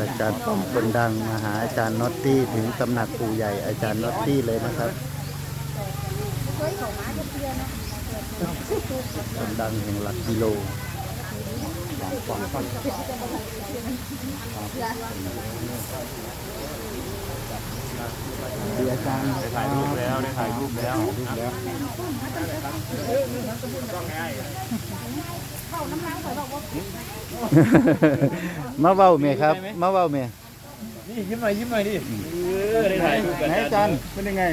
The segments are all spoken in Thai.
อาจารย์ป้อมคนดังมาหาอาจารย์น็อตตี้ถึงตำหนักปู่ใหญ่อาจารย์น็อตตี้เลยนะครับคนดังแห่งหลักกิโลดี อาจารย์ได้ถ่ายรูปแล้วได้ถ่ายรูปแล้วรูปแล้วมาเว้าเมครับ มาเว้าเมนี่ยิ้มหน่อยยิ้มหน่อยดิเออได้ถ่ายรูปกันไหนอาจารย์เป็นยังไง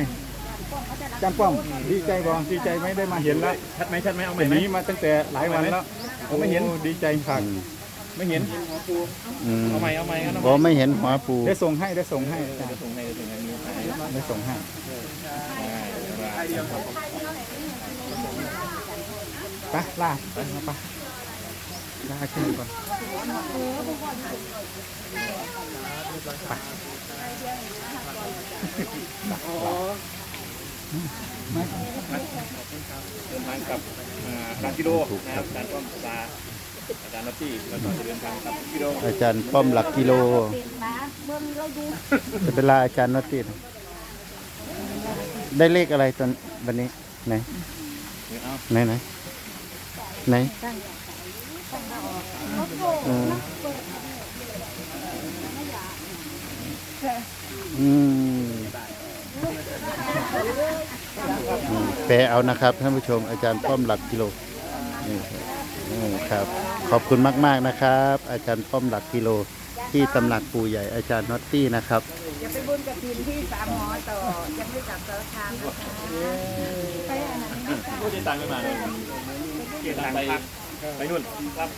อาจารย์ป้อมดีใจบ่ดีใจไหมได้มาเห็นแล้วชัดไหมชัดไหมเอาใหแต่ม่ไหมนี้มาตั้งแต่หลายวันแล้วผมไม่เห็นโอ้ดีใจครับ ไม่เห็นอืมเอาใหม่เอาใหม่กันเอาบใหอม่ไม่เห็นหัวปูได้ส่งให้ได้ส่งให้อาจารย์ส่งให้ส่งให้มีถ่ายได้ส่งให้ไปลาไปไปลาขึ้นก่อนไม่เดินทางกลับหลักกิโลนะครับอาจารย์ป้อมตา อาจารย์นัตตี้แล้วก็จะเดินทางกลับกิโลอาจารย์ป้อมหลักกิโลมาเบิ่งเราดูจะเป็นลาอาจารย์น็อตตี้นะได้เลขอะไรตอนวันนี้ไหนเอาไหนไหนไหนเอออืมอืมแปลเอานะครับท่านผู้ชมอาจารย์ป้อมหลักกิโลนี่ครับ อืมครับ ขอบคุณมากๆนะครับ อาจารย์ป้อมหลักกิโลที่ตำหนักปู่ใหญ่อาจารย์น็อตตี้นะครับ อย่าไปบุญกับทีมที่สามหมอต่อ ยังไม่กลับสารคามนะคะไปอันนั้นผู้ใจตังไม่มาเลยเกียรตังไปไปนู่นรับ